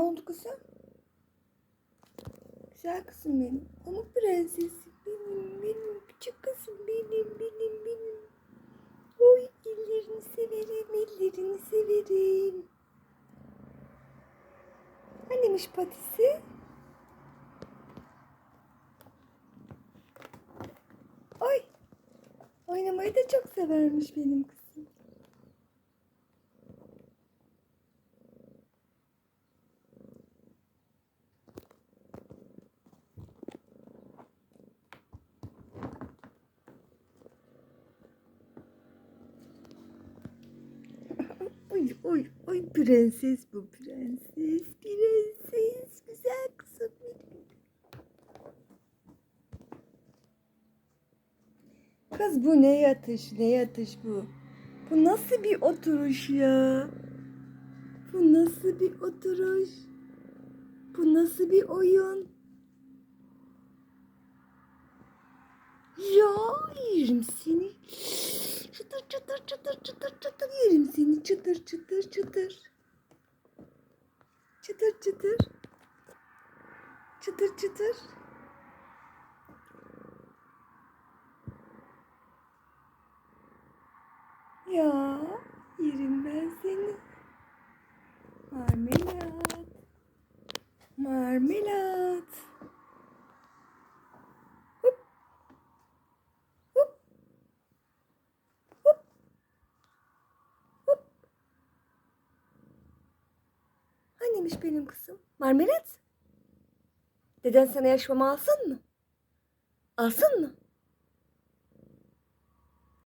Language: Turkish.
Ne oldu kızım? Güzel kızım benim. Pamuk prensesim benim, benim küçük kızım benim, benim, benim. Oy ellerini severim, ellerini severim. Annemiş patisi? Ay, oynamayı da çok severmiş benim kızım. Oy oy oy prenses bu prenses prenses güzel kızım benim. Kız bu ne yatış ne yatış bu. Bu nasıl bir oturuş ya? Bu nasıl bir oturuş? Bu nasıl bir oyun? Ya yerim seni. Çıtır çıtır çıtır çıtır çıtır yerim seni. Çıtır çıtır çıtır. Çıtır çıtır. Çıtır çıtır. Ya yerim ben seni. Marmelat. Marmelat. Annemiş benim kızım. Marmelat. Deden sana yaşmamı alsın mı? Alsın mı?